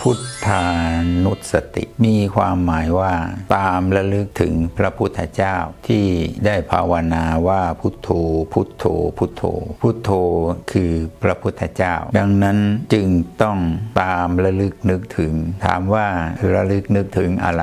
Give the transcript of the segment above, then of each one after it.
พุทธานุสติ มีความหมายว่าตามระลึกถึงพระพุทธเจ้าที่ได้ภาวนาว่าพุทโธ พุทโธ พุทโธ พุทโธคือพระพุทธเจ้า ดังนั้นจึงต้องตามระลึกนึกถึง ถามว่าระลึกนึกถึงอะไร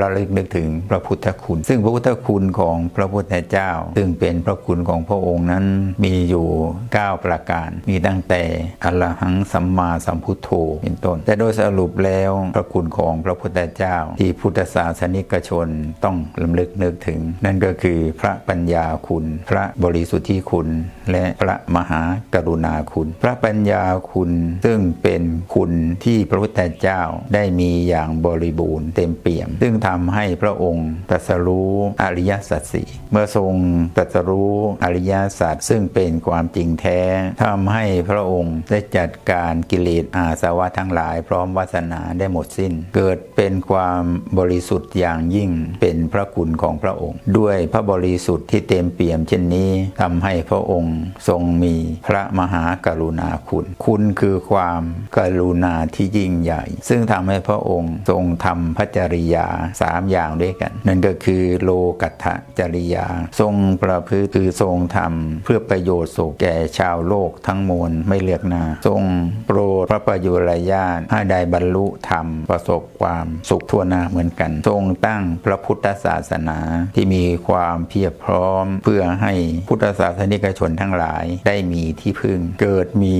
ระลึกนึกถึงพระพุทธคุณ ซึ่งพระพุทธคุณของพระพุทธเจ้า ซึ่งเป็นพระคุณของพระองค์นั้นมีอยู่ 9 ประการ มีตั้งแต่อรหังสัมมาสัมพุทโธเป็นต้นแต่โดยสรุปแล้วพระคุณของพระพุทธเจ้า ที่พุทธศาสนิกชนต้องลำลึกนึกถึง นั่นก็คือพระปัญญาคุณ พระบริสุทธิคุณ และพระมหากรุณาคุณ พระปัญญาคุณซึ่งเป็นคุณที่พระพุทธเจ้าได้มีอย่างบริบูรณ์เต็มเปี่ยม ซึ่งทำให้พระองค์ตรัสรู้อริยสัจสี่เมื่อทรงตรัสรู้อริยสัจซึ่งเป็นความจริงแท้ทำให้พระองค์ได้จัดการกิเลสอาสวะทั้งหลายพร้อมวาสนาได้หมดสิ้น เกิดเป็นความบริสุทธิ์อย่างยิ่งเป็นพระคุณของพระองค์ ด้วยพระบริสุทธิ์ที่เต็มเปี่ยมเช่นนี้ทำให้พระองค์ทรงมีพระมหากรุณาคุณ คุณคือความกรุณาที่ยิ่งใหญ่ ซึ่งทำให้พระองค์ทรงทำพระจริยาสามอย่างด้วยกัน นั่นก็คือโลกัตถจริยา ทรงประพฤติคือทรงทำเพื่อประโยชน์สุขแก่ชาวโลกทั้งมวลไม่เลือกหน้าทรงโปรดพระประยุรญาตให้ได้บรรลุธรรมประสบความสุขทั่วหน้าเหมือนกัน ทรงตั้งพระพุทธศาสนาที่มีความเพียบพร้อม เพื่อให้พุทธศาสนิกชนทั้งหลายได้มีที่พึ่ง เกิดมี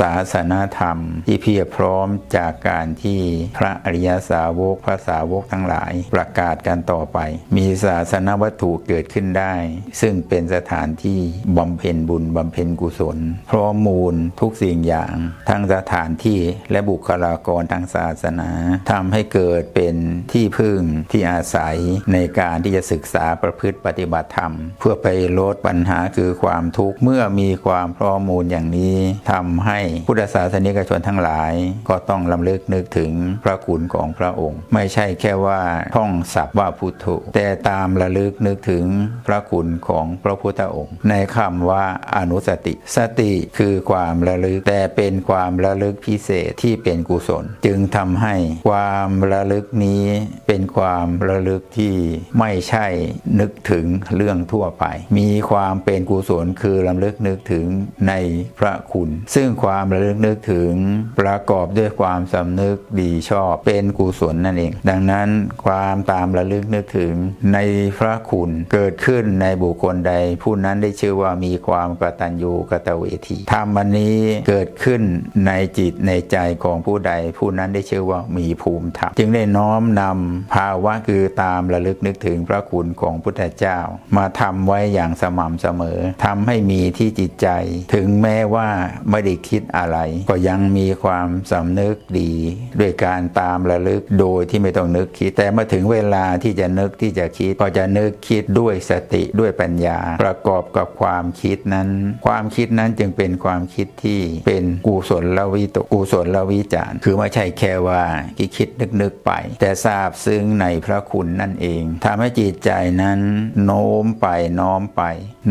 ศาสนาธรรม ที่เพียบพร้อมจากการที่พระอริยสาวกพระสาวกทั้งหลาย ประกาศกันต่อไป มีศาสนวัตถุเกิดขึ้นได้ ซึ่งเป็นสถานที่บำเพ็ญบุญบำเพ็ญกุศลพร้อมมูลทุกสิ่งอย่าง ทั้งสถานที่และบุคลากรทางศาสนาทำให้เกิดเป็นที่พึ่งที่อาศัยในการที่จะศึกษาประพฤติปฏิบัติธรรม เพื่อไปลดปัญหาคือความทุกข์เมื่อมีความพร้อมมูลอย่างนี้ทำให้พุทธศาสนิกชนทั้งหลาย ก็ต้องลำลึกนึกถึงพระคุณของพระองค์ ไม่ใช่แค่ว่าท่องศัพท์ว่าพุทโธแต่ตามระลึกนึกถึงพระคุณของพระพุทธองค์ ในคำว่าอนุสติ สติคือความระลึกแต่เป็นความระลึกพิเศษที่เป็นกุศลจึงทำให้ความระลึกนี้เป็นความระลึกที่ไม่ใช่นึกถึงเรื่องทั่วไป มีความเป็นกุศลคือลำลึกนึกถึงในพระคุณ ซึ่งความระลึกนึกถึงประกอบด้วยความสำนึกดีชอบเป็นกุศลนั่นเอง ดังนั้นความตามระลึกนึกถึงในพระคุณเกิดขึ้นในบุคคลใด ผู้นั้นได้ชื่อว่ามีความกตัญญูกตเวทีธรรมนี้เกิดขึ้นในจิตในใจของผู้ใดผู้นั้นได้ชื่อว่ามีภูมิธรรมจึงได้น้อมนำภาวะคือตามระลึกนึกถึงพระคุณของพุทธเจ้า มาทำไว้อย่างสม่ำเสมอทำให้มีที่จิตใจ ถึงแม้ว่าไม่ได้คิดอะไร ก็ยังมีความสำนึกดี ด้วยการตามระลึกโดยที่ไม่ต้องนึกคิด แต่เมื่อถึงเวลาที่จะนึกที่จะคิด ก็จะนึกคิดด้วยสติด้วยปัญญา ประกอบกับความคิดนั้น ความคิดนั้นจึงเป็นความคิดที่เป็นกุศลละวิตกุศลละวิจาร์คือไม่ใช่แค่ว่าคิดคิดนึกนึกไป แต่ทราบซึ้งในพระคุณนั่นเองทำให้จิตใจนั้นโน้มไปน้อมไป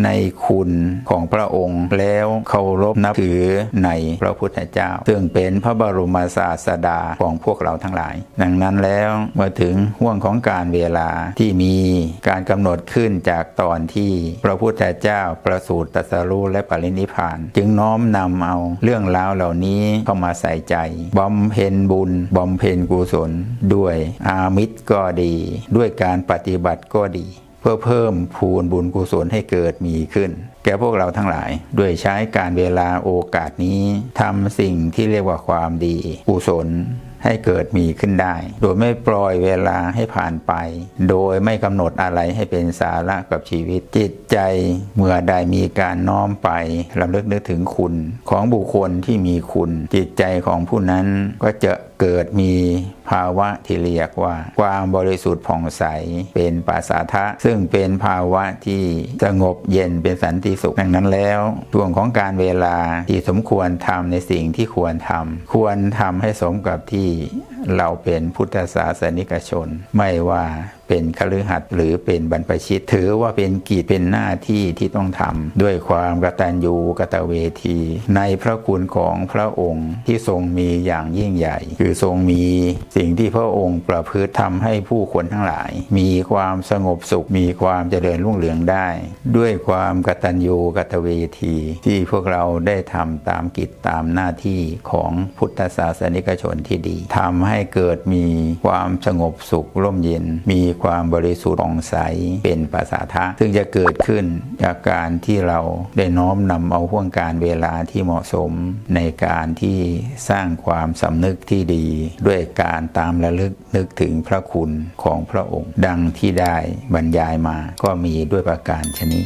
ในคุณของพระองค์แล้วเคารพนับถือในพระพุทธเจ้า ซึ่งเป็นพระบรมศาสดาของพวกเราทั้งหลาย ดังนั้นแล้วเมื่อถึงห่วงของการเวลาที่มีการกำหนดขึ้นจากตอนที่พระพุทธเจ้าประสูติตรัสรู้และปรินิพพาน จึงน้อมนำเอาเรื่องราวเหล่านี้เข้ามาใส่ใจบำเพ็ญบุญบำเพ็ญกุศล ด้วยอามิตรก็ดี ด้วยการปฏิบัติก็ดี เพื่อเพิ่มพูนบุญกุศลให้เกิดมีขึ้น แก่พวกเราทั้งหลาย ด้วยใช้การเวลาโอกาสนี้ทำสิ่งที่เรียกว่าความดีกุศลให้เกิดมีขึ้นได้ โดยไม่ปล่อยเวลาให้ผ่านไป โดยไม่กำหนดอะไรให้เป็นสาระกับชีวิตจิตใจ เมื่อใดมีการน้อมไปลำลึกนึกถึงคุณ ของบุคคลที่มีคุณ จิตใจของผู้นั้นก็จะเกิดมีภาวะที่เรียกว่า ความบริสุทธิ์ผ่องใสเป็นปัสสาทะซึ่งเป็นภาวะที่สงบเย็นเป็นสันติสุขดังนั้นแล้วช่วงของการเวลาที่สมควรทำในสิ่งที่ควรทำควรทำให้สมกับที่ Yeah. เราเป็นพุทธศาสนิกชน ไม่ว่าเป็นคฤหัสถ์หรือเป็นบรรพชิต ถือว่าเป็นกิจเป็นหน้าที่ที่ต้องทำด้วยความกตัญญูกตเวที ในพระคุณของพระองค์ที่ทรงมีอย่างยิ่งใหญ่ คือทรงมีสิ่งที่พระองค์ประพฤติทำให้ผู้คนทั้งหลาย มีความสงบสุข มีความเจริญรุ่งเรืองได้ ด้วยความกตัญญูกตเวที ที่พวกเราได้ทำตามกิจตามหน้าที่ของพุทธศาสนิกชนที่ดีทำให้ให้เกิดมีความสงบสุขร่มเย็น มีความบริสุทธิ์องใสเป็นภาษาทะ ซึ่งจะเกิดขึ้นจากการที่เราได้น้อมนำเอาห่วงการเวลาที่เหมาะสมในการที่สร้างความสำนึกที่ดี ด้วยการตามระลึกนึกถึงพระคุณของพระองค์ ดังที่ได้บรรยายมาก็มีด้วยประการชนี้